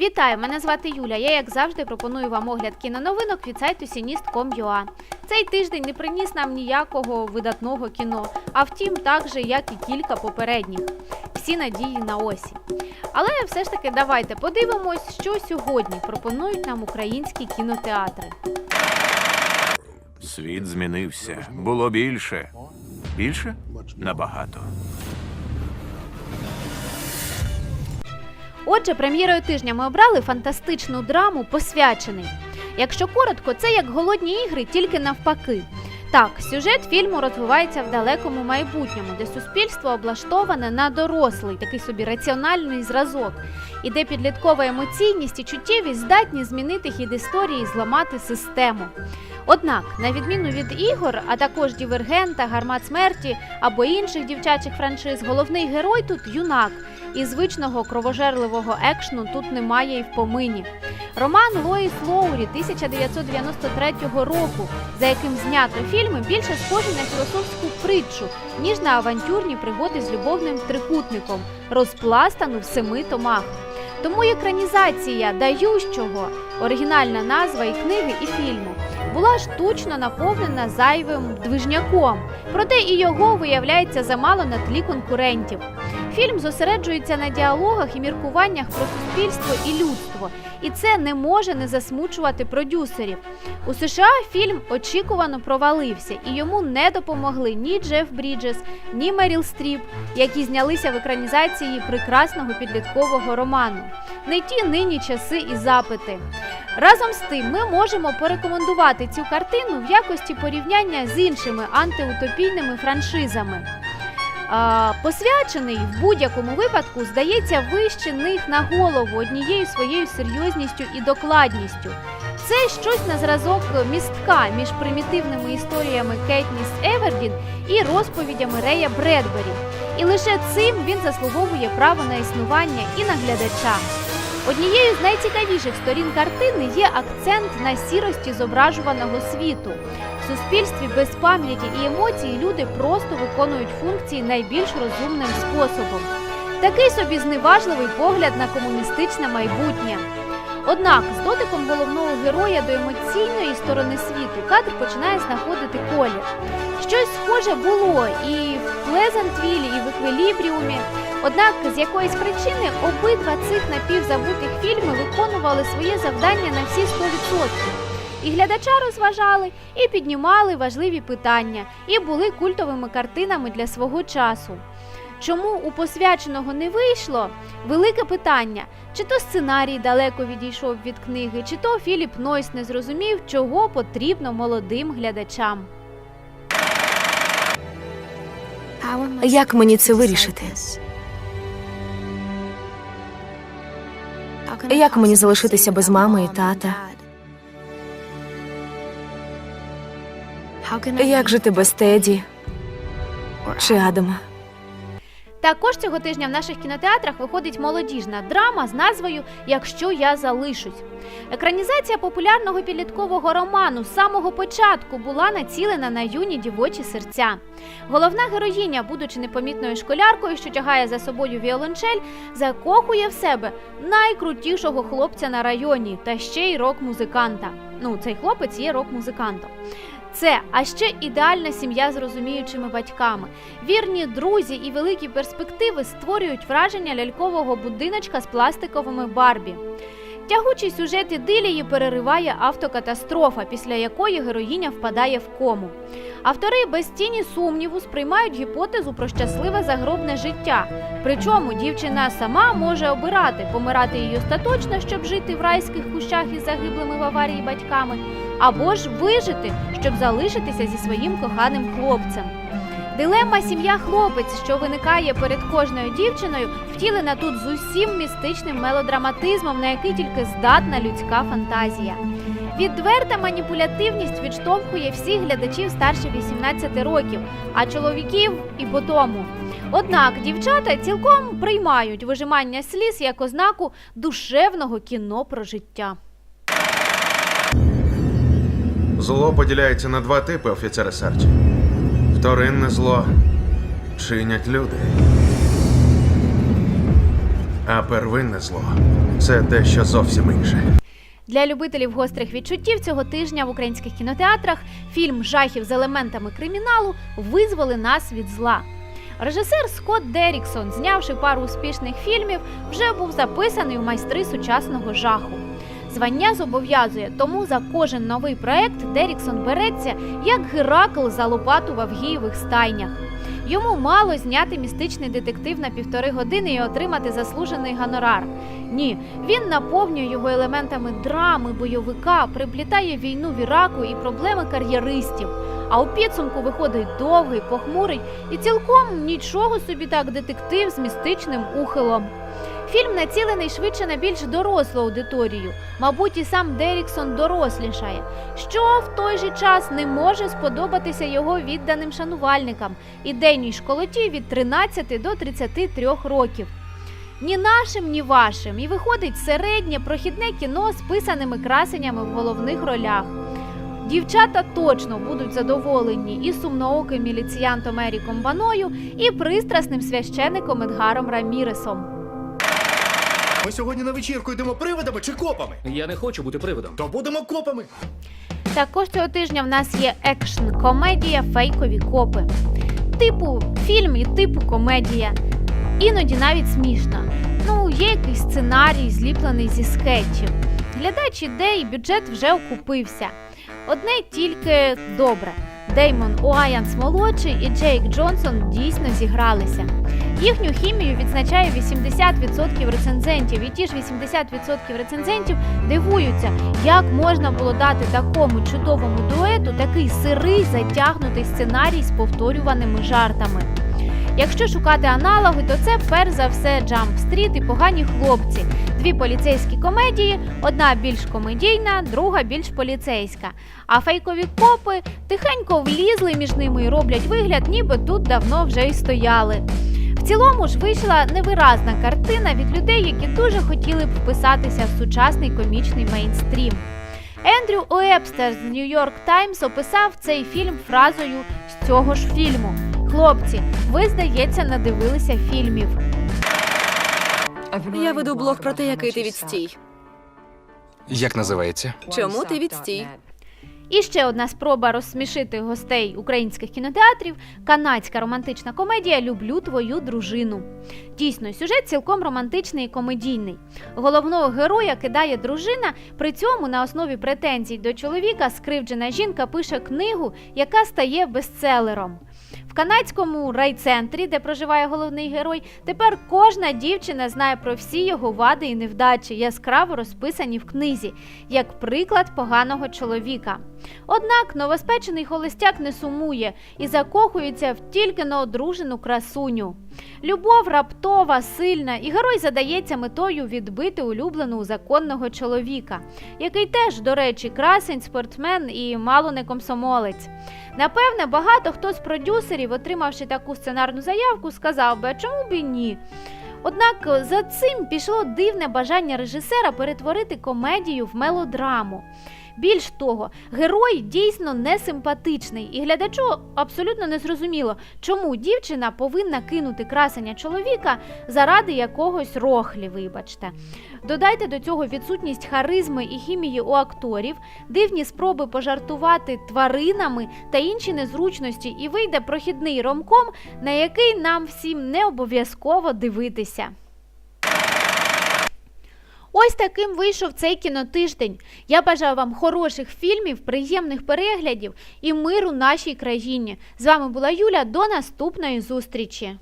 Вітаю! Мене звати Юля. Я, як завжди, пропоную вам огляд кіноновинок від сайту Sinist.com.ua. Цей тиждень не приніс нам ніякого видатного кіно, а втім, так же, як і кілька попередніх. Всі надії на осінь. Але все ж таки давайте подивимось, що сьогодні пропонують нам українські кінотеатри. Світ змінився. Було більше. Більше? Набагато. Отже, прем'єрою тижня ми обрали фантастичну драму Посвячений. Якщо коротко, це як голодні ігри, тільки навпаки. Так, сюжет фільму розвивається в далекому майбутньому, де суспільство облаштоване на дорослий, такий собі раціональний зразок, і де підліткова емоційність і чуттєвість здатні змінити хід історії і зламати систему. Однак, на відміну від ігор, а також Дівергента, Гармат смерті або інших дівчачих франшиз, головний герой тут юнак, і звичного кровожерливого екшну тут немає і в помині. Роман Лоїс Лоурі 1993 року, за яким знято фільми, більше схожий на філософську притчу, ніж на авантюрні пригоди з любовним трикутником, розпластану в семи томах. Тому екранізація дающого, оригінальна назва і книги, і фільму, була штучно наповнена зайвим движняком, проте і його виявляється замало на тлі конкурентів. Фільм зосереджується на діалогах і міркуваннях про суспільство і людство, і це не може не засмучувати продюсерів. У США фільм очікувано провалився, і йому не допомогли ні Джеф Бріджес, ні Меріл Стріп, які знялися в екранізації прекрасного підліткового роману. Не ті нині часи і запити. Разом з тим, ми можемо порекомендувати цю картину в якості порівняння з іншими антиутопійними франшизами. Посвячений в будь-якому випадку здається вище них на голову однією своєю серйозністю і докладністю. Це щось на зразок містка між примітивними історіями Кетніс Евердін і розповідями Рея Бредбері. І лише цим він заслуговує право на існування і на глядача. Однією з найцікавіших сторін картини є акцент на сірості зображуваного світу. В суспільстві без пам'яті і емоцій люди просто виконують функції найбільш розумним способом. Такий собі зневажливий погляд на комуністичне майбутнє. Однак, з дотиком головного героя до емоційної сторони світу кадр починає знаходити колір. Щось схоже було і в Плезантвілі, і в Еквілібріумі. Однак з якоїсь причини обидва цих напівзабутих фільми виконували своє завдання на всі 100%. І глядача розважали, і піднімали важливі питання, і були культовими картинами для свого часу. Чому у посвяченого не вийшло? Велике питання. Чи то сценарій далеко відійшов від книги, чи то Філіп Нойс не зрозумів, чого потрібно молодим глядачам. Як мені це вирішити? Як мені залишитися без мами і тата? Як жити без Теді чи Адама? Також цього тижня в наших кінотеатрах виходить молодіжна драма з назвою Якщо я залишусь. Екранізація популярного підліткового роману з самого початку була націлена на юні дівочі серця. Головна героїня, будучи непомітною школяркою, що тягає за собою віолончель, закохує в себе найкрутішого хлопця на районі та ще й рок-музиканта. Ну, цей хлопець є рок-музикантом. Це, а ще ідеальна сім'я з розуміючими батьками. Вірні друзі і великі перспективи створюють враження лялькового будиночка з пластиковими Барбі. Тягучий сюжет ідилії перериває автокатастрофа, після якої героїня впадає в кому. Автори без тіні сумніву сприймають гіпотезу про щасливе загробне життя. Причому дівчина сама може обирати помирати її остаточно, щоб жити в райських кущах із загиблими в аварії батьками, або ж вижити, щоб залишитися зі своїм коханим хлопцем. Дилема сім'я-хлопець, що виникає перед кожною дівчиною, втілена тут з усім містичним мелодраматизмом, на який тільки здатна людська фантазія. Відверта маніпулятивність відштовхує всіх глядачів старше 18 років, а чоловіків і по тому. Однак дівчата цілком приймають вижимання сліз як ознаку душевного кіно про життя. Зло поділяється на два типи офіцера Сарчі. Вторинне зло чинять люди. А первинне зло це дещо зовсім інше. Для любителів гострих відчуттів цього тижня в українських кінотеатрах фільм жахів з елементами криміналу визволи нас від зла. Режисер Скотт Деріксон, знявши пару успішних фільмів, вже був записаний у майстри сучасного жаху. Звання зобов'язує, тому за кожен новий проект Деріксон береться, як Геракл за лопату в Авгієвих стайнях. Йому мало зняти містичний детектив на півтори години і отримати заслужений гонорар. Ні, він наповнює його елементами драми, бойовика, приплітає війну в Іраку і проблеми кар'єристів. А у підсумку виходить довгий, похмурий і цілком нічого собі так детектив з містичним ухилом. Фільм націлений швидше на більш дорослу аудиторію. Мабуть, і сам Деріксон дорослішає, що в той же час не може сподобатися його відданим шанувальникам ідейній школоті від 13 до 33 років. Ні нашим, ні вашим. І виходить середнє прохідне кіно з писаними красеннями в головних ролях. Дівчата точно будуть задоволені і сумнооким міліціянтом Еріком Баною, і пристрасним священником Едгаром Раміресом. Ми сьогодні на вечірку йдемо привидами чи копами? Я не хочу бути привидом. То будемо копами. Також цього тижня в нас є екшн комедія Фейкові копи. Типу фільм і типу комедія. Іноді навіть смішно. Ну, є якийсь сценарій, зліплений зі скетчів. Глядач іде і бюджет вже окупився. Одне тільки добре. Деймон Уайанс молодший і Джейк Джонсон дійсно зігралися. Їхню хімію відзначає 80% рецензентів, і ті ж 80% рецензентів дивуються, як можна було дати такому чудовому дуету такий сирий затягнутий сценарій з повторюваними жартами. Якщо шукати аналоги, то це перш за все Jump Street і погані хлопці. Дві поліцейські комедії, одна більш комедійна, друга більш поліцейська. А фейкові копи тихенько влізли між ними і роблять вигляд, ніби тут давно вже й стояли. В цілому ж вийшла невиразна картина від людей, які дуже хотіли б вписатися в сучасний комічний мейнстрім. Ендрю Уебстер з New York Times описав цей фільм фразою з цього ж фільму. Хлопці, ви, здається, надивилися фільмів. Я веду блог про те, який ти відстій. Як називається? Чому ти відстій? І ще одна спроба розсмішити гостей українських кінотеатрів канадська романтична комедія Люблю твою дружину. Дійсно, сюжет цілком романтичний і комедійний. Головного героя кидає дружина, при цьому на основі претензій до чоловіка скривджена жінка пише книгу, яка стає бестселером. В канадському райцентрі, де проживає головний герой, тепер кожна дівчина знає про всі його вади і невдачі, яскраво розписані в книзі, як приклад поганого чоловіка. Однак новоспечений холостяк не сумує і закохується в тільки на одружену красуню. Любов раптова, сильна, і герой задається метою відбити улюблену законного чоловіка, який теж, до речі, красень, спортсмен і мало не комсомолець. Напевне, багато хто з продюсерів, отримавши таку сценарну заявку, сказав би, а чому б і ні? Однак за цим пішло дивне бажання режисера перетворити комедію в мелодраму. Більш того, герой дійсно не симпатичний, і глядачу абсолютно не зрозуміло, чому дівчина повинна кинути красення чоловіка заради якогось рохлі, вибачте. Додайте до цього відсутність харизми і хімії у акторів, дивні спроби пожартувати тваринами та інші незручності, і вийде прохідний ромком, на який нам всім не обов'язково дивитися. Ось таким вийшов цей кінотиждень. Я бажаю вам хороших фільмів, приємних переглядів і миру нашій країні. З вами була Юля. До наступної зустрічі!